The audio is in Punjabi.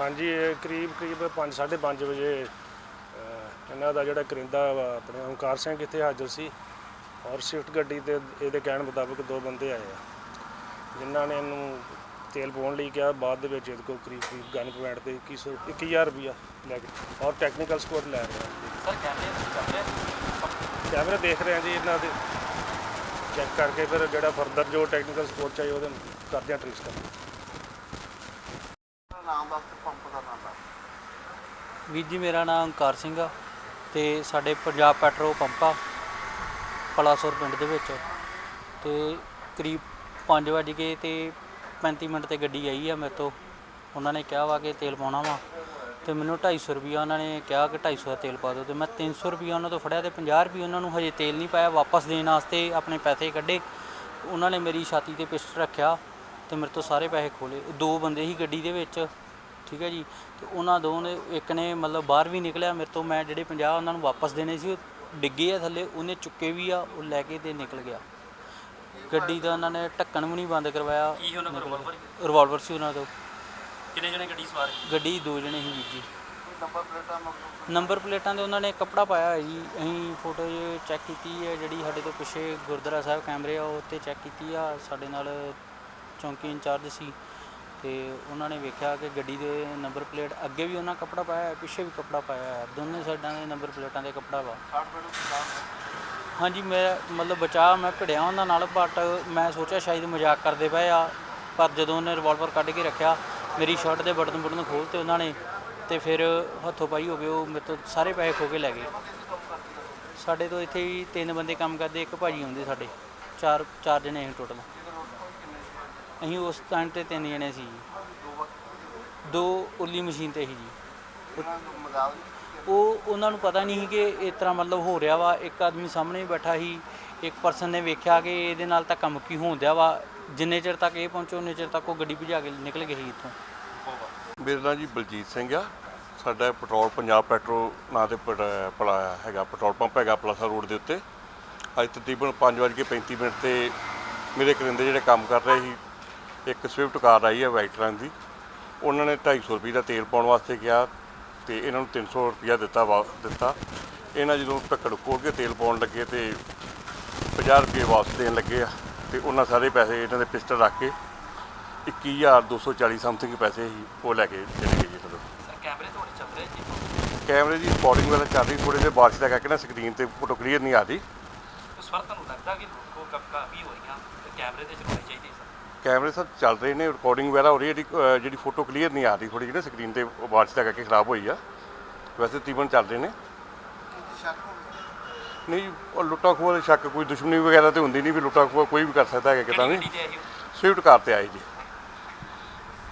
ਹਾਂਜੀ ਇਹ ਕਰੀਬ ਕਰੀਬ 5 ਪੰਜ ਵਜੇ ਅਹ, ਇਹਨਾਂ ਦਾ ਜਿਹੜਾ ਕਰਿੰਦਾ ਵਾ ਆਪਣੇ ਓਮਕਾਰ ਸਿੰਘ ਇੱਥੇ ਹਾਜ਼ਰ ਸੀ ਔਰ ਸਵਿਫਟ ਗੱਡੀ ਤੇ ਇਹਦੇ ਕਹਿਣ ਮੁਤਾਬਕ ਦੋ ਬੰਦੇ ਆਏ ਆ ਜਿਨ੍ਹਾਂ ਨੇ ਇਹਨੂੰ ਤੇਲ ਪਾਉਣ ਲਈ ਕਿਹਾ ਬਾਅਦ ਦੇ ਵਿੱਚ ਇਹਦੇ ਕੋਲ ਕਰੀਬ ਕਰੀਬ ਗਨ ਪੁਆਇੰਟ ਤੇ 2100 21000 ਰੁਪਇਆ ਲੈ ਕੇ ਔਰ ਟੈਕਨੀਕਲ ਸਪੋਰਟ ਲੈ ਰਹੇ ਸਰ ਕੈਮਰੇ ਚੱਲ ਰਹੇ? ਕੈਮਰੇ ਦੇਖ ਰਹੇ ਆ ਜੀ ਇਹਨਾਂ ਦੇ। ਚੈੱਕ ਕਰਕੇ ਫਿਰ ਜਿਹੜਾ ਫਰਦਰ ਜੋ ਟੈਕਨੀਕਲ ਸਪੋਰਟ ਚਾਹੀਏ ਉਹਦੇ ਕਰਦੇ ਆ ਟ੍ਰੇਸ ਕਰਦੇ ਨਾਮ ਦੱਸ ਤੇ ਪੰਪ ਦਾ ਨਾਮ ਦੱਸ ਵੀਰ ਜੀ, ਮੇਰਾ ਨਾਮ ਓਂਕਾਰ ਸਿੰਘ ਆ ਤੇ ਸਾਡੇ ਪੰਜਾਬ ਪੈਟਰੋਲ ਪੰਪ ਆ ਪਲਾਸੌਰ ਪਿੰਡ ਦੇ ਵਿੱਚ। ਤੇ ਕਰੀਬ 5 ਵਜੇ ਕੇ ਤੇ 35 ਮਿੰਟ ਤੇ ਗੱਡੀ ਆਈ ਆ ਮੇਰੇ ਤੋਂ। ਉਹਨਾਂ ਨੇ ਕਿਹਾ ਵਾ ਕਿ ਤੇਲ ਪਾਉਣਾ ਵਾ। ਤੇ ਮੈਨੂੰ 250 ਰੁਪਈਆ ਉਹਨਾਂ ਨੇ ਕਿਹਾ ਕਿ 250 ਦਾ ਤੇਲ ਪਾ ਦਿਓ ਤੇ ਮੈਂ 300 ਰੁਪਈਆ ਉਹਨਾਂ ਤੋਂ ਫੜਿਆ ਤੇ 50 ਰੁਪਏ ਉਹਨਾਂ ਨੂੰ ਹਜੇ ਤੇਲ ਨਹੀਂ ਪਾਇਆ, ਵਾਪਸ ਦੇਣ ਵਾਸਤੇ ਆਪਣੇ ਪੈਸੇ ਕੱਢੇ। ਉਹਨਾਂ ਨੇ ਮੇਰੀ ਛਾਤੀ ਤੇ ਪਿਸਟ ਰੱਖਿਆ। ਤੇ ਮੇਰੇ ਤੋਂ ਸਾਰੇ ਪੈਸੇ ਖੋਲੇ ਦੋ ਬੰਦੇ ਸੀ ਗੱਡੀ ਦੇ ਵਿੱਚ ਠੀਕ ਹੈ ਜੀ। ਤੇ ਉਹਨਾਂ ਦੋ ਨੇ ਇੱਕ ਨੇ ਮਤਲਬ ਬਾਹਰ ਵੀ ਨਿਕਲਿਆ ਮੇਰੇ ਤੋਂ ਮੈਂ ਜਿਹੜੇ 50 ਉਹਨਾਂ ਨੂੰ ਵਾਪਸ ਦੇਣੇ ਸੀ ਉਹ ਡਿੱਗੇ ਆ ਥੱਲੇ ਉਹਨੇ ਚੁੱਕੇ ਵੀ ਆ ਉਹ ਲੈ ਕੇ ਤੇ ਨਿਕਲ ਗਿਆ। ਗੱਡੀ ਦਾ ਉਹਨਾਂ ਨੇ ਢੱਕਣ ਵੀ ਨਹੀਂ ਬੰਦ ਕਰਵਾਇਆ। ਕੀ ਉਹਨਾਂ ਕੋਲ ਰਿਵਾਲਵਰ ਰਿਵਾਲਵਰ ਸੀ ਉਹਨਾਂ ਤੋਂ ਕਿੰਨੇ ਜਣੇ ਗੱਡੀ ਸਵਾਰ ਸੀ? ਗੱਡੀ ਦੋ ਜਣੇ ਸੀ ਵੀਰ ਜੀ। ਨੰਬਰ ਪਲੇਟਾਂ ਮਤਲਬ ਨੰਬਰ ਪਲੇਟਾਂ ਦੇ ਉਹਨਾਂ ਨੇ ਕੱਪੜਾ ਪਾਇਆ ਹੈ ਜੀ ਅਸੀਂ ਫੋਟੋ ਚੈੱਕ ਕੀਤੀ ਹੈ ਜਿਹੜੀ ਸਾਡੇ ਤੋਂ ਪਿੱਛੇ ਗੁਰਦੁਆਰਾ ਸਾਹਿਬ ਕੈਮਰੇ ਆ ਉਹ ਤੇ ਚੈੱਕ ਕੀਤੀ ਆ ਸਾਡੇ ਨਾਲ ਚੌਂਕੀ ਇੰਚਾਰਜ ਸੀ ਤੇ ਉਹਨਾਂ ਨੇ ਵੇਖਿਆ ਕਿ ਗੱਡੀ ਦੇ ਨੰਬਰ ਪਲੇਟ ਅੱਗੇ ਵੀ ਉਹਨਾਂ ਕੱਪੜਾ ਪਾਇਆ ਹੈ ਪਿੱਛੇ ਵੀ ਕੱਪੜਾ ਪਾਇਆ ਹੈ ਦੋਨੇ ਸਾਈਡਾਂ ਦੇ ਨੰਬਰ ਪਲੇਟਾਂ ਦੇ ਕੱਪੜਾ ਵਾ। ਹਾਂਜੀ, ਮੈਂ ਮਤਲਬ ਬਚਾ ਮੈਂ ਭਿੜਿਆ ਉਹਨਾਂ ਨਾਲ ਬਟ ਮੈਂ ਸੋਚਿਆ ਸ਼ਾਇਦ ਮਜ਼ਾਕ ਕਰਦੇ ਪਏ ਆ, ਪਰ ਜਦੋਂ ਉਹਨੇ ਰਿਵਾਲਵਰ ਕੱਢ ਕੇ ਰੱਖਿਆ, ਮੇਰੀ ਸ਼ਰਟ ਦੇ ਬਟਨ ਬਟਨ ਖੋਲ੍ਹਤੇ ਉਹਨਾਂ ਨੇ, ਤੇ ਫਿਰ ਹੱਥੋਂ ਪਾਈ ਹੋ ਗਏ ਉਹ ਮੇਰੇ ਤੋਂ ਸਾਰੇ ਪੈਸੇ ਖੋ ਕੇ ਲੈ ਗਏ। ਸਾਡੇ ਤੋਂ ਇੱਥੇ ਵੀ ਤਿੰਨ ਬੰਦੇ ਕੰਮ ਕਰਦੇ, ਇੱਕ ਭਾਜੀ ਆਉਂਦੇ ਸਾਡੇ, ਚਾਰ ਚਾਰ ਜਣੇ ਅਸੀਂ ਟੋਟਲ ਅਸੀਂ ਉਸ ਟਾਈਮ ਤੇ ਤਿੰਨ ਜਣੇ ਸੀ ਜੀ। ਦੋ ਉਰਲੀ ਮਸ਼ੀਨ ਤੇ ਸੀ ਜੀ। ਉਹ ਉਹਨਾਂ ਨੂੰ ਪਤਾ ਨਹੀਂ ਸੀ ਕਿ ਇਸ ਤਰ੍ਹਾਂ ਮਤਲਬ ਹੋ ਰਿਹਾ ਵਾ। ਇੱਕ ਆਦਮੀ ਸਾਹਮਣੇ ਬੈਠਾ ਸੀ, ਇੱਕ ਪਰਸਨ ਨੇ ਵੇਖਿਆ ਕਿ ਇਹਦੇ ਨਾਲ ਤਾਂ ਕੰਮ ਕੀ ਹੋਣ ਦਿਆ ਵਾ। ਜਿੰਨੇ ਚਿਰ ਤੱਕ ਇਹ ਪਹੁੰਚੋ, ਉਨੇ ਚਿਰ ਤੱਕ ਉਹ ਗੱਡੀ ਭਜਾ ਕੇ ਨਿਕਲ ਗਏ ਸੀ ਇੱਥੋਂ। ਮੇਰਾ ਨਾਂ ਜੀ ਬਲਜੀਤ ਸਿੰਘ ਆ। ਸਾਡਾ ਪੈਟਰੋਲ ਪੰਜਾਬ ਪੈਟਰੋ ਨਾਂ ਤੇ ਪੜ- ਪਲਾ ਹੈਗਾ, ਪੈਟਰੋਲ ਪੰਪ ਹੈਗਾ ਪਲਾਸਾ ਰੋਡ ਦੇ ਉੱਤੇ। ਅੱਜ ਤਕਰੀਬਨ 5:35 ਮਿੰਟ ਤੇ ਮੇਰੇ ਕਰਿੰਦੇ ਜਿਹੜੇ ਕੰਮ ਕਰ ਰਹੇ ਸੀ ਇੱਕ ਸਵਿਫਟ ਕਾਰ ਆਈ ਹੈ ਵਾਈਟ ਰੰਗ ਦੀ। ਉਹਨਾਂ ਨੇ 250 ਰੁਪਏ ਦਾ ਤੇਲ ਪਾਉਣ ਵਾਸਤੇ ਕਿਹਾ ਤੇ ਇਹਨਾਂ ਨੂੰ 300 ਰੁਪਇਆ ਦਿੱਤਾ ਦਿੱਤਾ। ਇਹਨਾਂ ਜਦੋਂ ਢੱਕਣ ਖੋਲ ਕੇ ਤੇਲ ਪਾਉਣ ਲੱਗੇ ਤੇ 50 ਰੁਪਏ ਵਾਪਸ ਦੇਣ ਲੱਗੇ ਆ ਤੇ ਉਹਨਾਂ ਸਾਰੇ ਪੈਸੇ ਇਹਨਾਂ ਦੇ ਪਿਸਟਲ ਰੱਖ ਕੇ 21240 ਸਮਥਿੰਗ ਪੈਸੇ ਸੀ ਉਹ ਲੈ ਕੇ ਚਲੇ ਗਏ ਜੀ ਚਲੋ ਸਰ ਕੈਮਰੇ ਤੁਹਾਡੇ ਚੱਲ ਰਹੇ ਜੀ? ਕੈਮਰੇ ਦੀ ਰਿਕਾਰਡਿੰਗ ਵਾਲਾ ਚੱਲ ਰਹੀ ਥੋੜੇ ਜਿਹਾ ਬਾਰਿਸ਼ ਦਾ ਕਰਕੇ ਨਾ ਸਕਰੀਨ ਤੇ ਫੋਟੋ ਕਲੀਅਰ ਨਹੀਂ ਆ ਰਹੀ। ਉਸ ਵਾਰ ਤੁਹਾਨੂੰ ਲੱਗਦਾ ਕਿ ਕੋ ਕਾਫੀ ਹੋ ਰਹੀਆਂ ਤੇ ਕੈਮਰੇ ਤੇ ਕੈਮਰੇ ਸਭ ਚੱਲ ਰਹੇ ਨੇ ਰਿਕਾਰਡਿੰਗ ਵਗੈਰਾ ਹੋ ਰਹੀ ਹੈ ਜਿਹੜੀ ਜਿਹੜੀ ਫੋਟੋ ਕਲੀਅਰ ਨਹੀਂ ਆ ਰਹੀ ਥੋੜੀ ਜਿਹੀ ਨਾ ਸਕਰੀਨ ਤੇ ਬਾਰਿਸ਼ ਦਾ ਕਰਕੇ ਖਰਾਬ ਹੋਈ ਆ। ਵੈਸੇ ਤੀਵਨ ਚੱਲ ਰਹੇ ਨੇ। ਨਹੀਂ ਉਹ ਲੁੱਟਾਂ ਖੋਹ ਦੇ ਸ਼ੱਕ ਕੋਈ ਦੁਸ਼ਮਣੀ ਵਗੈਰਾ ਤੇ ਹੁੰਦੀ ਨਹੀਂ ਵੀ ਲੁੱਟਾਂ ਖੋਹ ਕੋਈ ਵੀ ਕਰ ਸਕਦਾ ਹੈ ਕਿਦਾਂ ਕਿਹੜੀ ਵੀ ਗੱਡੀ ਤੇ ਆਈ ਹੋ? ਸਵਿਫਟ ਕਾਰ ਤੇ ਆਏ ਜੀ।